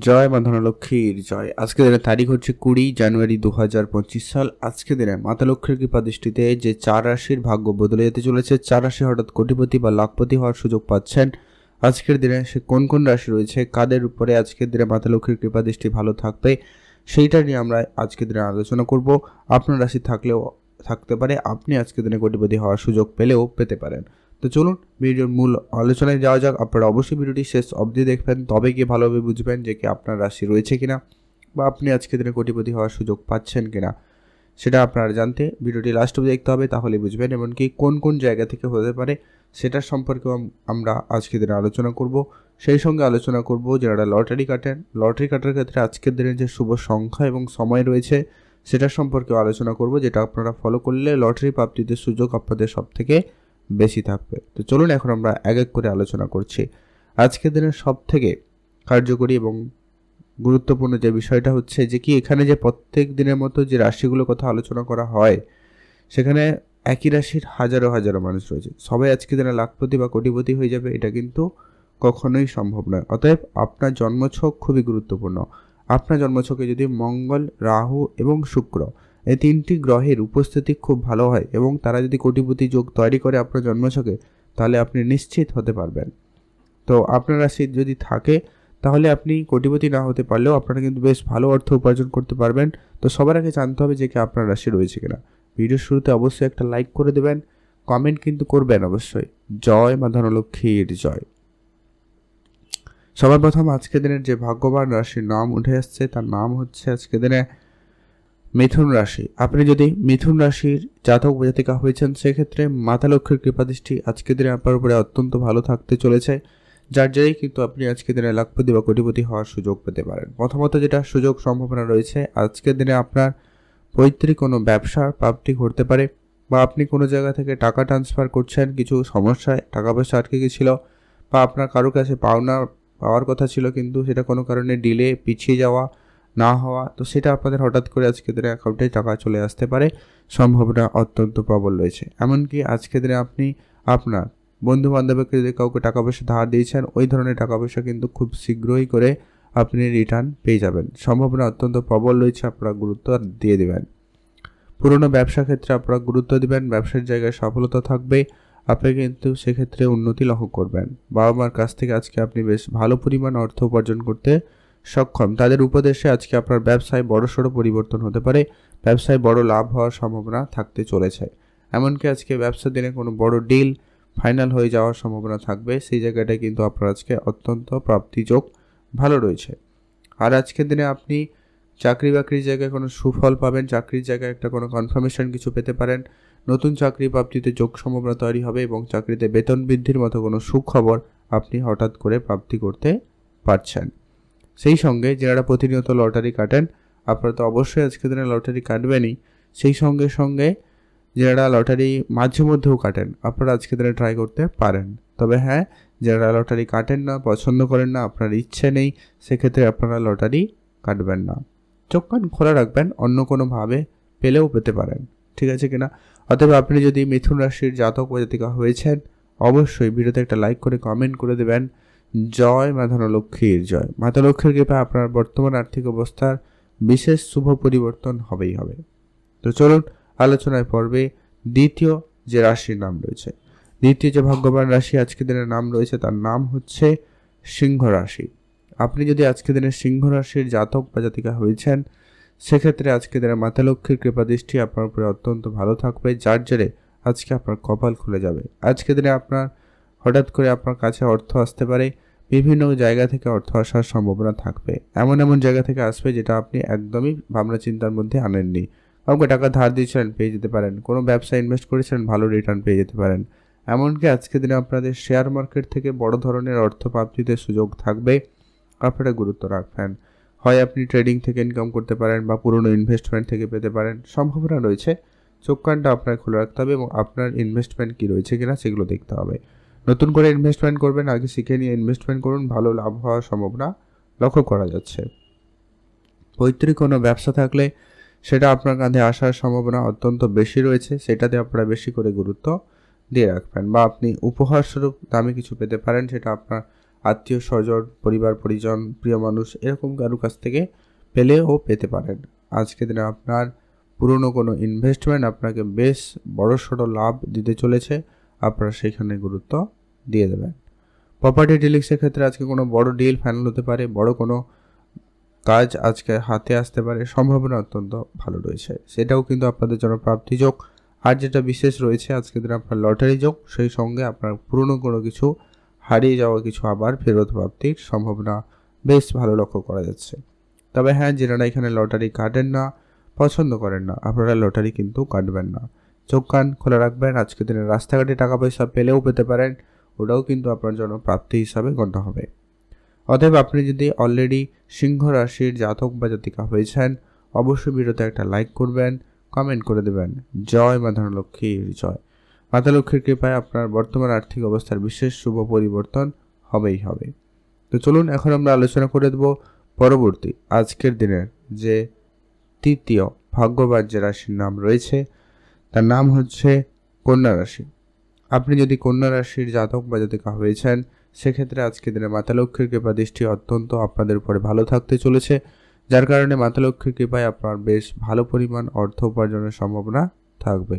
জয় মা ধনলক্ষ্মীর জয়। আজকে দিনের তারিখ হচ্ছে কুড়ি জানুয়ারি দু হাজার পঁচিশ সাল। আজকে দিনে মাতা লক্ষ্মীর কৃপা দৃষ্টিতে যে চার রাশির ভাগ্য বদলে যেতে চলেছে, চার রাশি হঠাৎ কোটিপতি বা লাখপতি হওয়ার সুযোগ পাচ্ছেন। আজকের দিনে সে কোন কোন রাশি রয়েছে, কাদের উপরে আজকের দিনে মাতা লক্ষ্মীর কৃপা দৃষ্টি ভালো থাকবে, সেইটা নিয়ে আমরা আজকের দিনে আলোচনা করব। আপনার রাশি থাকলেও থাকতে পারে, আপনি আজকের দিনে কোটিপতি হওয়ার সুযোগ পেলেও পেতে পারেন। তো চলুন ভিডিওর মূল আলোচনায় যাওয়া যাক। আপনারা অবশ্যই ভিডিওটি শেষ অবধি দেখবেন, তবে গিয়ে ভালোভাবে বুঝবেন যে কি আপনার রাশি রয়েছে কিনা বা আপনি আজকের দিনে কোটিপতি হওয়ার সুযোগ পাচ্ছেন কিনা। সেটা আপনারা জানতে ভিডিওটি লাস্ট অবধি দেখতে হবে, তাহলে বুঝবেন এমনকি কোন কোন জায়গা থেকে হতে পারে সেটার সম্পর্কেও আমরা আজকের দিনে আলোচনা করব। সেই সঙ্গে আলোচনা করব যারা লটারি কাটেন। লটারি কাটার ক্ষেত্রে আজকের দিনে যে শুভ সংখ্যা এবং সময় রয়েছে সেটার সম্পর্কেও আলোচনা করব, যেটা আপনারা ফলো করলে লটারি প্রাপ্তিতে সুযোগ আপনাদের সব থেকে বেশি থাকবে। তো চলুন এখন আমরা এক এক করে আলোচনা করছি। আজকের দিনের সব থেকে কার্যকরী এবং গুরুত্বপূর্ণ যে বিষয়টা হচ্ছে যে কি এখানে যে প্রত্যেক দিনের মতো যে রাশিগুলোর কথা আলোচনা করা হয়, সেখানে একই রাশির হাজারো হাজারো মানুষ রয়েছে। সবাই আজকে দিনে লাখপতি বা কোটিপতি হয়ে যাবে, এটা কিন্তু কখনোই সম্ভব নয়। অতএব আপনার জন্মছক খুবই গুরুত্বপূর্ণ। আপনার জন্মছকে যদি মঙ্গল, রাহু এবং শুক্র এই তিনটি গ্রহের উপস্থিতি খুব ভালো হয় এবং তারা যদি কোটিপতি যোগ তৈরি করে আপনার জন্মছকে, তাহলে আপনি নিশ্চিত হতে পারবেন। তো আপনার রাশি যদি থাকে, তাহলে আপনি কোটিপতি না হতে পারলেও আপনারা কিন্তু বেশ ভালো অর্থ উপার্জন করতে পারবেন। তো সবার আগে জানতে হবে যে কি আপনার রাশি রয়েছে কিনা। ভিডিওর শুরুতে অবশ্যই একটা লাইক করে দেবেন, কমেন্ট কিন্তু করবেন অবশ্যই। জয় মা ধনলক্ষ্মীর জয়। সবার প্রথম আজকের দিনের যে ভাগ্যবান রাশির নাম উঠে আসছে, তার নাম হচ্ছে আজকের দিনে মিথুন রাশি। আপনি যদি মিথুন রাশির জাতক জাতিকা হয়েছেন, সেক্ষেত্রে মাতা লক্ষ্মীর কৃপাদৃষ্টি আজকের দিনে আপনার উপরে অত্যন্ত ভালো থাকতে চলেছে। যার জেরেই কিন্তু আপনি আজকের দিনে লাখপতি বা কোটিপতি হওয়ার সুযোগ পেতে পারেন। প্রথমত যেটা সুযোগ সম্ভাবনা রয়েছে আজকের দিনে আপনার পৈতৃক কোনো ব্যবসার প্রাপ্তি ঘটতে পারে বা আপনি কোনো জায়গা থেকে টাকা ট্রান্সফার করছেন, কিছু সমস্যায় টাকা পয়সা আটকে গেছিল বা আপনার কারও কাছে পাওনা পাওয়ার কথা ছিল, কিন্তু সেটা কোনো কারণে ডিলে পিছিয়ে যাওয়া না হওয়া, তো সেটা আপনাদের হঠাৎ করে আজকে দিনে অ্যাকাউন্টে টাকা চলে আসতে পারে। সম্ভাবনা অত্যন্ত প্রবল রয়েছে। এমনকি আজকে দিনে আপনি, আপনার বন্ধু বান্ধবকে যদি কাউকে টাকা পয়সা ধার দিয়েছেন, ওই ধরনের টাকা পয়সা কিন্তু খুব শীঘ্রই করে আপনি রিটার্ন পেয়ে যাবেন। সম্ভাবনা অত্যন্ত প্রবল রয়েছে, আপনারা গুরুত্ব দিয়ে দেবেন। পুরনো ব্যবসা ক্ষেত্রে আপনারা গুরুত্ব দিবেন, ব্যবসার জায়গায় সফলতা থাকবে, আপনি কিন্তু সেক্ষেত্রে উন্নতি লক্ষ্য করবেন। বাবা মার কাছ থেকে আজকে আপনি বেশ ভালো পরিমাণ অর্থ উপার্জন করতে সক্ষম। তাদের উপদেশে আজকে আপনার ব্যবসায় বড়সড় পরিবর্তন হতে পারে, ব্যবসায় বড় লাভ হওয়ার সম্ভাবনা থাকতে চলেছে। এমনকি আজকে ব্যবসা দিনে কোনো বড় ডিল ফাইনাল হয়ে যাওয়ার সম্ভাবনা থাকবে, সেই জায়গাটায় কিন্তু আপনার আজকে অত্যন্ত প্রাপ্তিযোগ ভালো রয়েছে। আর আজকের দিনে আপনি চাকরি বাকরির জায়গায় কোনো সুফল পাবেন, চাকরির জায়গায় একটা কোনো কনফার্মেশন কিছু পেতে পারেন। নতুন চাকরি প্রাপ্তিতে যোগ সম্ভাবনা তৈরি হবে এবং চাকরিতে বেতন বৃদ্ধির মতো কোনো সুখবর আপনি হঠাৎ করে প্রাপ্তি করতে পারছেন। সেই সঙ্গে যারা প্রতিনিয়ত লটারি কাটেন, আপনারা তো অবশ্যই আজকের দিনে লটারি কাটবেনই। সেই সঙ্গে সঙ্গে যারা লটারি মাঝে মধ্যেও কাটেন, আপনারা আজকের দিনে ট্রাই করতে পারেন। তবে হ্যাঁ যারা লটারি কাটেন না, পছন্দ করেন না, আপনার ইচ্ছে নেই, সেক্ষেত্রে আপনারা লটারি কাটবেন না। চোখ কান খোলা রাখবেন, অন্য কোনোভাবে পেলেও পেতে পারেন। ঠিক আছে কিনা? অতএব আপনি যদি মিথুন রাশির জাতক বা জাতিকা হয়েছেন, অবশ্যই ভিডিওতে একটা লাইক করে কমেন্ট করে দেবেন। জয় মাধন লক্ষ্মীর জয়। মাতা লক্ষ্মীর কৃপা আপনার বর্তমান আর্থিক অবস্থার বিশেষ শুভ পরিবর্তন হবেই হবে। তো চলুন আলোচনায় পর্বে দ্বিতীয় যে রাশির নাম রয়েছে, দ্বিতীয় যে ভাগ্যবান রাশি আজকে দিনের নাম রয়েছে তার নাম হচ্ছে সিংহ রাশি। আপনি যদি আজকে দিনে সিংহ রাশির জাতক বা জাতিকা হয়েছেন, সেক্ষেত্রে আজকে দিনে মাতা লক্ষ্মীর কৃপা দৃষ্টি আপনার উপরে অত্যন্ত ভালো থাকবে, যার জেরে আজকে আপনার কপাল খুলে যাবে। আজকে দিনে আপনার হঠাৎ করে আপনার কাছে অর্থ আসতে পারে বিভিন্ন জায়গা থেকে অর্থ আসার সম্ভাবনা থাকবে। এমন এমন জায়গা থেকে আসবে যেটা আপনি একদমই ভাবনা চিন্তার মধ্যে আনেননি। কাউকে টাকা ধার দিয়েছিলেন, পেয়ে যেতে পারেন। কোনো ব্যবসায় ইনভেস্ট করেছিলেন, ভালো রিটার্ন পেয়ে যেতে পারেন। এমনকি আজকের দিনে আপনাদের শেয়ার মার্কেট থেকে বড় ধরনের অর্থ প্রাপ্তিতে সুযোগ থাকবে। আপনারা গুরুত্ব রাখবেন। হয় আপনি ট্রেডিং থেকে ইনকাম করতে পারেন বা পুরনো ইনভেস্টমেন্ট থেকে পেতে পারেন। সম্ভাবনা রয়েছে। চোখ কানটা আপনার খুলে রাখতে হবে এবং আপনার ইনভেস্টমেন্ট কী রয়েছে কিনা সেগুলো দেখতে হবে। নতুন করে ইনভেস্টমেন্ট করবেন, আগে শিখে নিয়ে ইনভেস্টমেন্ট করুন, ভালো লাভ হওয়ার সম্ভাবনা লক্ষ্য করা যাচ্ছে। পৈতৃক কোনো ব্যবসা থাকলে সেটা আপনার কাঁধে আসার সম্ভাবনা অত্যন্ত বেশি রয়েছে, সেটাতে আপনারা বেশি করে গুরুত্ব দিয়ে রাখবেন বা আপনি উপহারস্বরূপ দামি কিছু পেতে পারেন, সেটা আপনার আত্মীয় স্বজন, পরিবার, পরিজন, প্রিয় মানুষ এরকম কারও কাছ থেকে পেলেও পেতে পারেন। আজকে দিনে আপনার পুরনো কোনো ইনভেস্টমেন্ট আপনাকে বেশ বড়সড় লাভ দিতে চলেছে। আপনারা সেখানে গুরুত্ব দিয়ে দেবেন। প্রপার্টি ডিলিংসের ক্ষেত্রে আজকে কোনো বড় ডিল ফাইনাল হতে পারে, বড় কোনো কাজ আজকে হাতে আসতে পারে, সম্ভাবনা অত্যন্ত ভালো রয়েছে। সেটাও কিন্তু আপনাদের জন্য প্রাপ্তি যোগ। আর যেটা বিশেষ রয়েছে আজকে দিনে আপনার লটারি যোগ, সেই সঙ্গে আপনার পুরনো কোনো কিছু হারিয়ে যাওয়া কিছু আবার ফেরত প্রাপ্তির সম্ভাবনা বেশ ভালো লক্ষ্য করা যাচ্ছে। তবে হ্যাঁ যেনারা এখানে লটারি কাটেন না, পছন্দ করেন না, আপনারা লটারি কিন্তু কাটবেন না। চোখ, কান খোলা রাখবেন। আজকের দিনে রাস্তাঘাটে টাকা পয়সা পেলেও পেতে পারেন। ওটাও কিন্তু আপনার জন্য প্রাপ্তি হিসাবে গণ্য হবে। অতএব আপনি যদি অলরেডি সিংহ রাশির জাতক বা জাতিকা হয়েছেন, অবশ্যই ভিডিওতে একটা লাইক করবেন কমেন্ট করে দেবেন। জয় মা ধনলক্ষ্মীর জয়। মাতা লক্ষ্মীর কৃপায় আপনার বর্তমান আর্থিক অবস্থার বিশেষ শুভ পরিবর্তন হবেই হবে। তো চলুন, এখন আমরা আলোচনা করে দেব পরবর্তী আজকের দিনের যে তৃতীয় ভাগ্যবান যে রাশির নাম রয়েছে তার নাম হচ্ছে কন্যা রাশি। আপনি যদি কন্যা রাশির জাতক বা জাতিকা হয়েছেন, সেক্ষেত্রে আজকে দিনে মাতা লক্ষ্মীর কৃপা দৃষ্টি অত্যন্ত আপনাদের উপরে ভালো থাকতে চলেছে, যার কারণে মাতা লক্ষ্মীর কৃপায় আপনার বেশ ভালো পরিমাণ অর্থ উপার্জনের সম্ভাবনা থাকবে।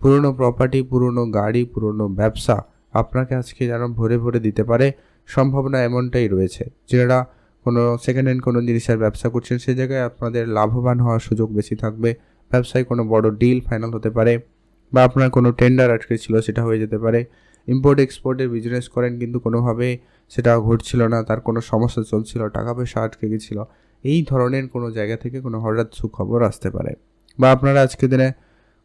পুরনো প্রপার্টি পুরনো গাড়ি, পুরনো ব্যবসা আপনাকে আজকে যেন ভরে ভরে দিতে পারে, সম্ভাবনা এমনটাই রয়েছে। যারা কোনো সেকেন্ড হ্যান্ড কোনো জিনিসের ব্যবসা করছেন, সে জায়গায় আপনাদের লাভবান হওয়ার সুযোগ বেশি থাকবে ব্যবসায় কোনো বড় ডিল ফাইনাল হতে পারে বা আপনার কোনো টেন্ডার আটকে ছিল সেটা হয়ে যেতে পারে। ইম্পোর্ট এক্সপোর্টের বিজনেস করেন কিন্তু কোনোভাবে সেটা ঘটছিল না, তার কোনো সমস্যা চলছিল, টাকা পয়সা আটকে গেছিল। এই ধরনের কোনো জায়গা থেকে কোনো হঠাৎ সুখবর আসতে পারে। বা আপনারা আজকে দিনে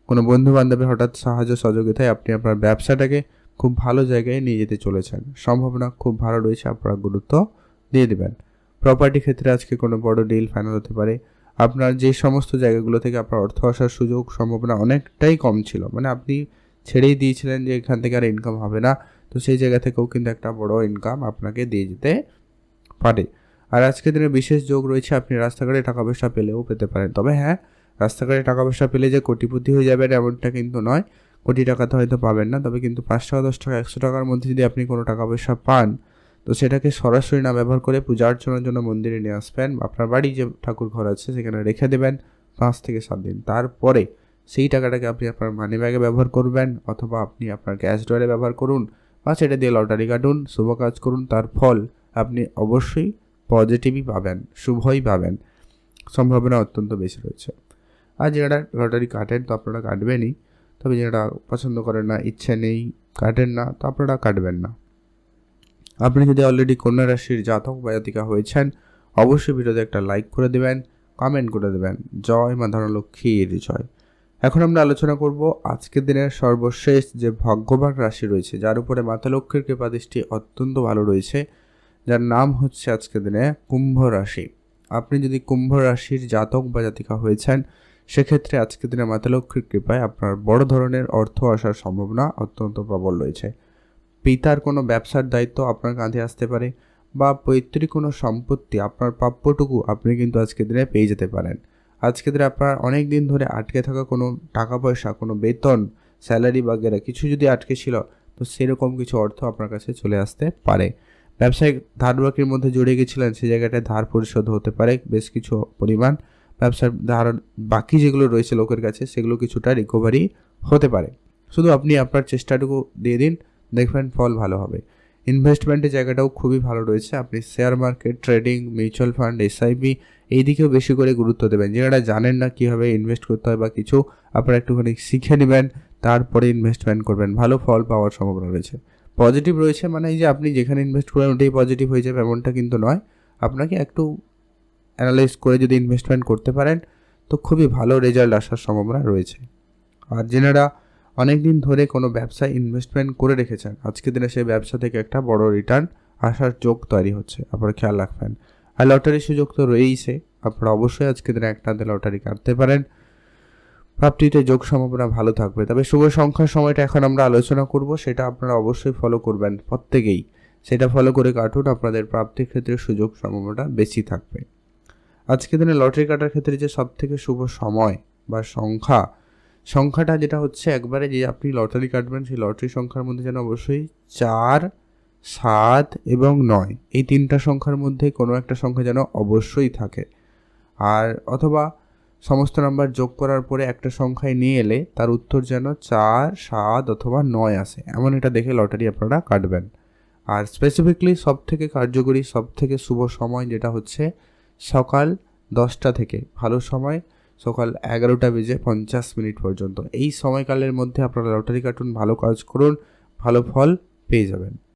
কোনো বন্ধু বান্ধবের হঠাৎ সাহায্য সহযোগিতায় আপনি আপনার ব্যবসাটাকে খুব ভালো জায়গায় নিয়ে যেতে চলেছেন। সম্ভাবনা খুব ভালো রয়েছে, আপনারা গুরুত্ব দিয়ে দেবেন। প্রপার্টি ক্ষেত্রে আজকে কোনো বড় ডিল ফাইনাল হতে পারে। আপনার যে সমস্ত জায়গাগুলো থেকে আপনার অর্থ আসার সুযোগ সম্ভাবনা অনেকটাই কম ছিল। মানে আপনি ছেড়েই দিয়েছিলেন যে এখান থেকে আর ইনকাম হবে না। তো সেই জায়গা থেকেও কিন্তু একটা বড় ইনকাম আপনাকে দিয়ে যেতে পারে। আর আজকের দিনে বিশেষ যোগ রয়েছে, আপনি রাস্তাঘাটে টাকা পয়সা পেলেও পেতে পারেন। তবে হ্যাঁ রাস্তাঘাটে টাকা পয়সা পেলে যে কোটিপতি হয়ে যাবেন এমনটা কিন্তু নয়। কোটি টাকা তো হয়তো পাবেন না, তবে কিন্তু পাঁচ টাকা, দশ টাকা, একশো টাকার মধ্যে যদি আপনি কোনো টাকা পয়সা পান তো সেটাকে সরাসরি না ব্যবহার করে পূজা অর্চনার জন্য মন্দিরে নিয়ে আসবেন আপনার বাড়ি যে ঠাকুর ঘর আছে সেখানে রেখে দেবেন পাঁচ থেকে সাত দিন। তারপরে সেই টাকাটাকে আপনি আপনার মানি ব্যাগে ব্যবহার করবেন অথবা আপনি আপনার ক্যাশ ড্রয়ারে ব্যবহার করুন বা সেটা দিয়ে লটারি কাটুন, শুভ কাজ করুন, তার ফল আপনি অবশ্যই পজিটিভই পাবেন, শুভই পাবেন। সম্ভাবনা অত্যন্ত বেশি রয়েছে। আর যারা লটারি কাটেন তো আপনারা কাটবেনই, তবে যেটা পছন্দ করেন না, ইচ্ছে নেই, কাটেন না, তো আপনারা কাটবেন না। আপনি যদি অলরেডি কন্যা রাশির জাতক বা জাতিকা হয়েছেন, অবশ্যই ভিডিওতে একটা লাইক করে দেবেন কমেন্ট করে দেবেন। জয় মা ধনলক্ষ্মীর জয়। এখন আমরা আলোচনা করব আজকের দিনের সর্বশেষ যে ভাগ্যবান রাশি রয়েছে, যার উপরে মাতা লক্ষ্মীর কৃপা দৃষ্টি অত্যন্ত ভালো রয়েছে, যার নাম হচ্ছে আজকের দিনে কুম্ভ রাশি। আপনি যদি কুম্ভ রাশির জাতক বা জাতিকা হয়েছেন, সেক্ষেত্রে আজকের দিনে মাতা লক্ষ্মীর কৃপায় আপনার বড় ধরনের অর্থ আসার সম্ভাবনা অত্যন্ত প্রবল রয়েছে। পিতার কোনো ব্যবসার দায়িত্ব আপনার কাঁধে আসতে পারে বা পৈতৃক কোনো সম্পত্তি আপনার প্রাপ্যটুকু আপনি কিন্তু আজকের দিনে পেয়ে যেতে পারেন। আজকের দিনে আপনার অনেক দিন ধরে আটকে থাকা কোনো টাকা পয়সা, কোনো বেতন, স্যালারি বাগেরা কিছু যদি আটকে ছিল, তো সেরকম কিছু অর্থ আপনার কাছে চলে আসতে পারে। ব্যবসায়িক ধার বাকির মধ্যে জড়িয়ে গেছিলেন সেই জায়গাটায় ধার পরিশোধ হতে পারে বেশ কিছু পরিমাণ। ব্যবসার ধার বাকি যেগুলো রয়েছে লোকের কাছে, সেগুলো কিছুটা রিকভারি হতে পারে। শুধু আপনি আপনার চেষ্টাটুকু দিয়ে দিন দেখবেন ফল ভালো হবে। ইনভেস্টমেন্টের জায়গাটাও খুবই ভালো রয়েছে। আপনি share market trading mutual fund SIP এই দিকেও বেশি করে গুরুত্ব দেবেন। যারা জানেন না কীভাবে ইনভেস্ট করতে হয় বা কিছু আপনারা একটুখানি শিখে নেবেন, তারপরে ইনভেস্টমেন্ট করবেন। ভালো ফল পাওয়ার সম্ভাবনা রয়েছে। পজিটিভ রয়েছে মানে এই যে আপনি যেখানে ইনভেস্ট করেন ওটাই পজিটিভ হয়ে যাবে এমনটা কিন্তু নয়। আপনাকে একটু অ্যানালাইজ করে যদি ইনভেস্টমেন্ট করতে পারেন, তো খুবই ভালো রেজাল্ট আসার সম্ভাবনা রয়েছে। আর যেনারা অনেক দিন ধরে কোনো ব্যবসায় ইনভেস্টমেন্ট করে রেখেছেন। আজকে দিনে সেই ব্যবসা থেকে একটা বড় রিটার্ন আসার যোগ তৈরি হচ্ছে। আপনারা খেয়াল রাখবেন। আর লটারির সুযোগ তো রয়েইছে। আপনারা অবশ্যই আজকে দিনে একটা লটারি কাটতে পারেন। প্রাপ্তিতে যোগ সম্ভাবনা ভালো থাকবে। তবে শুভ সংখ্যার সময়টা এখন আমরা আলোচনা করব। সেটা আপনারা অবশ্যই ফলো করবেন প্রত্যেকেই। সেটা ফলো করে কাটুন। আপনাদের প্রাপ্তির ক্ষেত্রে সুযোগ সম্ভাবনাটা বেশি থাকবে। আজকে দিনে লটারি কাটার ক্ষেত্রে যে সব থেকে শুভ সময় বা সংখ্যা সংখ্যাটা যেটা হচ্ছে একবারে যে আপনি লটারি কাটবেন, সেই লটারি সংখ্যার মধ্যে যেন অবশ্যই চার, সাত এবং নয়, এই তিনটা সংখ্যার মধ্যে কোনো একটা সংখ্যা যেন অবশ্যই থাকে। আর অথবা সমস্ত নাম্বার যোগ করার পরে একটা সংখ্যায় নিয়ে এলে তার উত্তর যেন চার, সাত অথবা নয় আসে। এমন এটা দেখে লটারি আপনারা কাটবেন। আর স্পেসিফিকলি সব থেকে কার্যকরী সব থেকে শুভ সময় যেটা হচ্ছে সকাল দশটা থেকে। ভালো সময় সকাল এগারোটা বেজে পঞ্চাশ মিনিট পর্যন্ত। এই সময়কালের মধ্যে আপনারা লটারি কার্টুন ভালো কাজ করুন, ভালো ফল পেয়ে যাবেন।